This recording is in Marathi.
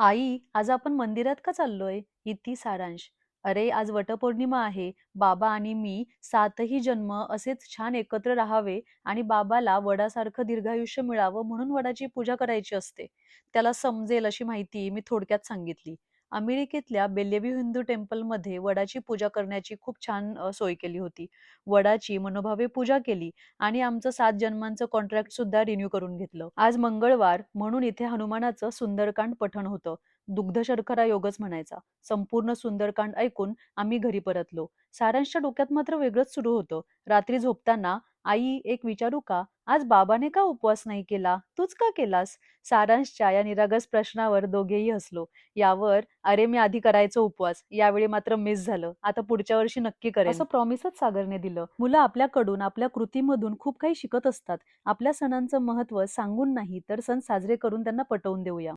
आई, आज आपण मंदिरात का चाललोय? इति सारांश. अरे, आज वटपौर्णिमा आहे. बाबा आणि मी सातही जन्म असेच छान एकत्र राहावे आणि बाबाला वडासारखं दीर्घायुष्य मिळावं म्हणून वडाची पूजा करायची असते. त्याला समजेल अशी माहिती मी थोडक्यात सांगितली. अमेरिकेतल्या बेल्लेव्यू हिंदू टेम्पलमध्ये वडाची पूजा करण्याची खूप छान सोय केली होती. वडाची मनोभावे पूजा केली आणि आमचं सात जन्मांचं कॉन्ट्रॅक्ट सुद्धा रिन्यू करून घेतलं. आज मंगळवार म्हणून इथे हनुमानाचं सुंदरकांड पठण होतं. दुग्ध शर्करा योगच म्हणायचा. संपूर्ण सुंदरकांड ऐकून आम्ही घरी परतलो. सारांशच्या डोक्यात मात्र वेगळंच सुरू होतं. रात्री झोपताना, "आई, एक विचारू का? आज बाबाने का उपवास नाही केला? तूच का केलास?" सारांशच्या या निरागस प्रश्नावर दोघेही हसलो. यावर, "अरे, मी आधी करायचो उपवास. यावेळी मात्र मिस झालं. आता पुढच्या वर्षी नक्की करेन." असं प्रॉमिसच सागरने दिलं. मुलं आपल्याकडून, आपल्या कृतीमधून खूप काही शिकत असतात. आपल्या सणांचं महत्त्व सांगून नाही, तर सण साजरे करून त्यांना पटवून देऊया.